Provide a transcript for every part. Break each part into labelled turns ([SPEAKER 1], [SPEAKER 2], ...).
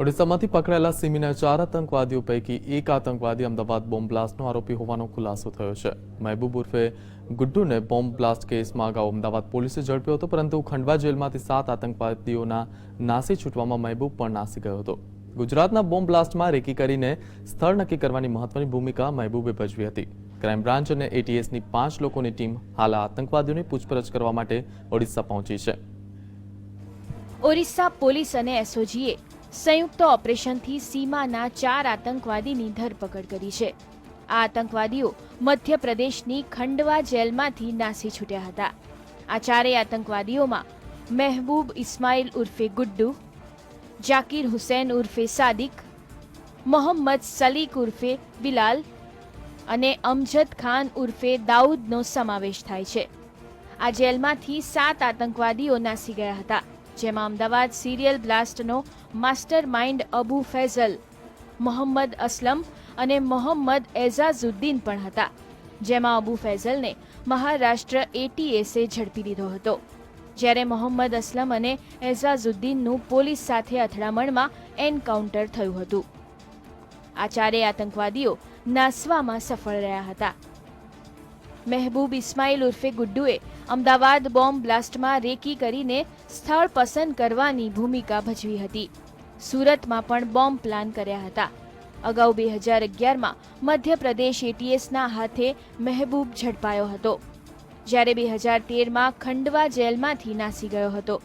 [SPEAKER 1] ઓડિશામાંથી પકડાયેલા સિમીના ચાર આતંકવાદીઓ પૈકી એક આતંકવાદી અમદાવાદ બોમ્બ બ્લાસ્ટનો આરોપી હોવાનો ખુલાસો થયો છે. મહેબૂબ ઉર્ફે ગુડ્ડુને બોમ્બ બ્લાસ્ટ કેસમાં અગાઉ અમદાવાદ પોલીસે ઝડપ્યો હતો, પરંતુ ખંડવા જેલમાંથી સાત આતંકવાદીઓના નાસી છૂટવામાં મહેબૂબ પણ નાસી ગયો હતો. ગુજરાતના બોમ્બ બ્લાસ્ટમાં રેકી કરીને સ્થળ નક્કી કરવાની મહત્વની ભૂમિકા મહેબૂબે ભજવી હતી. ક્રાઇમ બ્રાન્ચ અને એટીએસની પાંચ લોકોની ટીમ હાલ આતંકવાદીઓની પૂછપરછ કરવા માટે ઓડિશા પહોંચી છે.
[SPEAKER 2] ઓરિસ્સા પોલીસ અને એસઓજીએ સંયુક્ત ઓપરેશનથી સીમાના ચાર આતંકવાદીની ધરપકડ કરી છે. આ આતંકવાદીઓ મધ્યપ્રદેશની ખંડવા જેલમાંથી નાસી છૂટ્યા હતા. આ ચારેય આતંકવાદીઓમાં મહેબૂબ ઇસ્માઇલ ઉર્ફે ગુડ્ડુ, જાકીર હુસૈન ઉર્ફે સાદિક, મોહમ્મદ સલીક ઉર્ફે બિલાલ અને અમજદ ખાન ઉર્ફે દાઉદનો સમાવેશ થાય છે. આ જેલમાંથી સાત આતંકવાદીઓ નાસી ગયા હતા. જેમાં અમદાવાદ સિરિયલ બ્લાસ્ટનો માસ્ટર માઇન્ડ અબુ ફૈઝલ, મોહમ્મદ અસલમ અને મોહમ્મદ એઝાઝુદ્દીન પણ હતા, જેમાં અબુ ફૈઝલને મહારાષ્ટ્ર એટીએસે ઝડપી લીધો હતો. જ્યારે મોહમ્મદ અસલમ અને એઝાઝુદ્દીનનું પોલીસ સાથે અથડામણમાં એન્કાઉન્ટર થયું હતું. આ ચારેય આતંકવાદીઓ નાસવામાં સફળ રહ્યા હતા. મહેબૂબ ઇસ્માઇલ ઉર્ફે ગુડ્ડુએ અમદાવાદ બોમ્બ બ્લાસ્ટમાં રેકી કરીને સ્થળ પસંદ કરવાની ભૂમિકા ભજવી હતી. સુરતમાં પણ બોમ્બ પ્લાન કર્યા હતા. અગાઉ બે હજાર અગિયારમાં મધ્યપ્રદેશ એટીએસના હાથે મહેબૂબ ઝડપાયો હતો. જ્યારે બે હજાર તેરમાં ખંડવા જેલમાંથી નાસી ગયો હતો.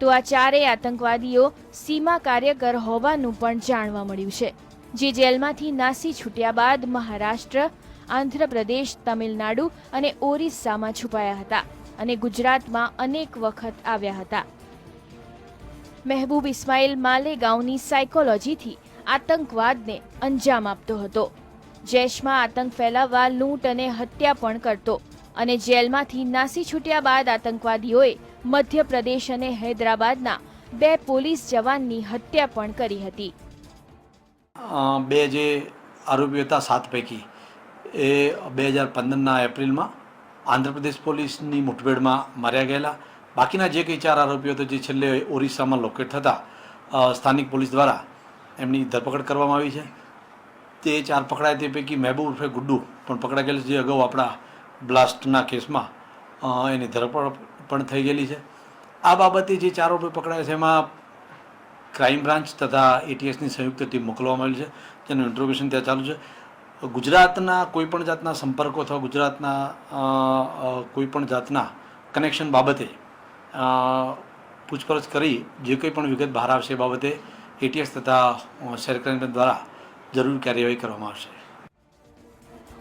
[SPEAKER 2] તો આ ચારેય આતંકવાદીઓ સીમા કાર્યકર હોવાનું પણ જાણવા મળ્યું છે. જે જેલમાંથી નાસી છૂટ્યા બાદ મહારાષ્ટ્ર આંધ્રપ્રદેશ, તમિલનાડુ અને ઓરિસ્સામાં છુપાયા હતા અને ગુજરાતમાં અનેક વખત આવ્યા હતા. મહેબૂબ ઇસ્માઇલ માલેગાંવની સાયકોલોજીથી આતંકવાદને અંજામ આપતો હતો. જૈશમાં આતંક ફેલાવવા લૂંટ અને હત્યા પણ કરતો અને જેલમાંથી નાસી છૂટ્યા બાદ આતંકવાદીઓએ મધ્યપ્રદેશ અને હૈદરાબાદના બે પોલીસ જવાનની હત્યા પણ કરી હતી.
[SPEAKER 3] બે જે આરોપીઓ હતા, સાત પૈકી. એ બે હજાર પંદરના એપ્રિલમાં આંધ્રપ્રદેશ પોલીસની મુઠભેડમાં માર્યા ગયેલા. બાકીના જે કંઈ ચાર આરોપીઓ હતા જે છેલ્લે ઓરિસ્સામાં લોકેટ થતા સ્થાનિક પોલીસ દ્વારા એમની ધરપકડ કરવામાં આવી છે. તે ચાર પકડાય તે પૈકી મહેબૂબ ઉર્ફે ગુડ્ડુ પણ પકડાઈ ગયેલ જે અગાઉ આપણા બ્લાસ્ટના કેસમાં એની ધરપકડ પણ થઈ ગયેલી છે. આ બાબતે જે ચાર આરોપીઓ પકડાયા છે, એમાં ક્રાઇમ બ્રાન્ચ તથા એટીએસની સંયુક્ત ટીમ મોકલવામાં આવેલી છે. જેનું ઇન્ટ્રોગેશન ત્યાં ચાલુ છે. ગુજરાતના કોઈપણ જાતના સંપર્કો અથવા ગુજરાતના કોઈપણ જાતના કનેક્શન બાબતે પૂછપરછ કરી, જે કંઈ પણ વિગત બહાર આવશે એ બાબતે એટીએસ તથા શહેર દ્વારા જરૂર કાર્યવાહી કરવામાં આવશે.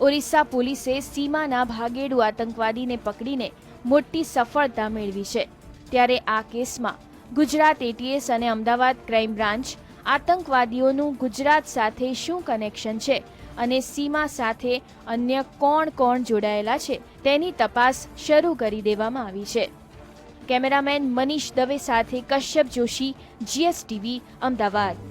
[SPEAKER 2] ઓરિસ્સા પોલીસે સીમાના ભાગેડુ આતંકવાદીને પકડીને મોટી સફળતા મેળવી છે. ત્યારે આ કેસમાં ગુજરાત એટીએસ અને અમદાવાદ ક્રાઇમ બ્રાન્ચ આતંકવાદીઓનું ગુજરાત સાથે શું કનેક્શન છે? અને સીમા સાથે અન્ય કોણ કોણ જોડાયેલા છે? તેની તપાસ શરૂ કરી દેવામાં આવી છે. કેમેરામેન મનીષ દવે સાથે કશ્યપ જોશી જીએસટીવી અમદાવાદ.